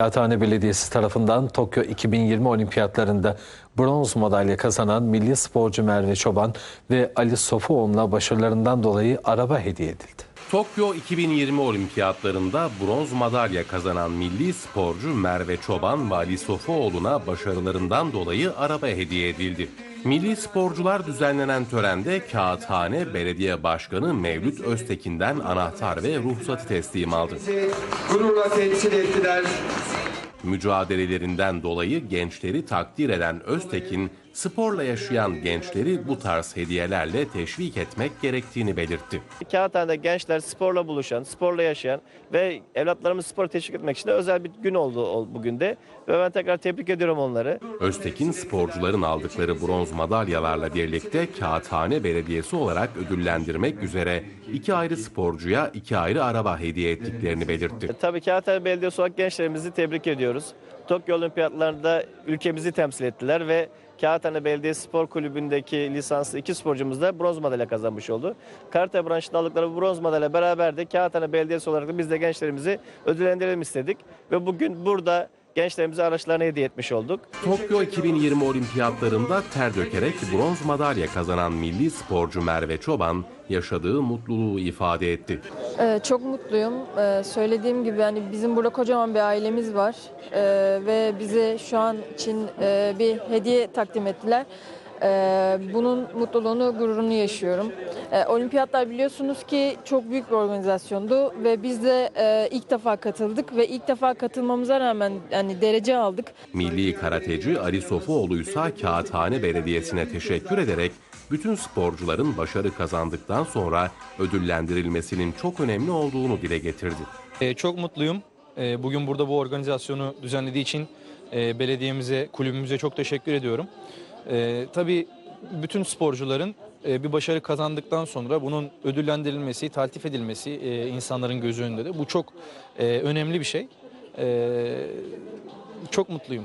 Kağıthane Belediyesi tarafından Tokyo 2020 Olimpiyatlarında bronz madalya kazanan milli sporcu Merve Çoban ve Ali Sofuoğlu'na başarılarından dolayı araba hediye edildi. Tokyo 2020 Olimpiyatlarında bronz madalya kazanan milli sporcu Merve Çoban ve Ali Sofuoğlu'na başarılarından dolayı araba hediye edildi. Milli sporcular düzenlenen törende Kağıthane Belediye Başkanı Mevlüt Öztekin'den anahtar ve ruhsatı teslim aldı. Gururla temsil ettiler. Mücadelelerinden dolayı gençleri takdir eden Öztekin, sporla yaşayan gençleri bu tarz hediyelerle teşvik etmek gerektiğini belirtti. Kağıthane'de gençler sporla buluşan, sporla yaşayan ve evlatlarımız spor teşvik etmek için de özel bir gün oldu ol- bugün de. Ve ben tekrar tebrik ediyorum onları. Öztekin sporcuların aldıkları bronz madalyalarla birlikte Kağıthane Belediyesi olarak ödüllendirmek üzere iki ayrı sporcuya iki ayrı araba hediye ettiklerini belirtti. E, Tabii Kağıthane Belediyesi olarak gençlerimizi tebrik ediyoruz. Tokyo Olimpiyatlarında ülkemizi temsil ettiler ve Kağıthane Belediye Spor Kulübü'ndeki lisanslı iki sporcumuz da bronz madalya kazanmış oldu. Karate branşında aldıkları bronz madalya beraber de Kağıthane Belediyesi olarak da biz de gençlerimizi ödüllendirelim istedik. Ve bugün burada gençlerimize araçlarını hediye etmiş olduk. Tokyo 2020 Olimpiyatlarında ter dökerek bronz madalya kazanan milli sporcu Merve Çoban yaşadığı mutluluğu ifade etti. Ee, çok mutluyum. Ee, söylediğim gibi hani bizim burada kocaman bir ailemiz var Ee, ve bize şu an için e, bir hediye takdim ettiler. Ee, bunun mutluluğunu, gururunu yaşıyorum. Ee, olimpiyatlar biliyorsunuz ki çok büyük bir organizasyondu ve biz de e, ilk defa katıldık ve ilk defa katılmamıza rağmen hani derece aldık. Milli karateci Ali Sofuoğlu ise Kağıthane Belediyesi'ne teşekkür ederek bütün sporcuların başarı kazandıktan sonra ödüllendirilmesinin çok önemli olduğunu dile getirdi. Ee, çok mutluyum. Ee, bugün burada bu organizasyonu düzenlediği için e, belediyemize, kulübümüze çok teşekkür ediyorum. Ee, tabii bütün sporcuların e, bir başarı kazandıktan sonra bunun ödüllendirilmesi, taltif edilmesi e, insanların gözü önünde de bu çok e, önemli bir şey. Ee, çok mutluyum.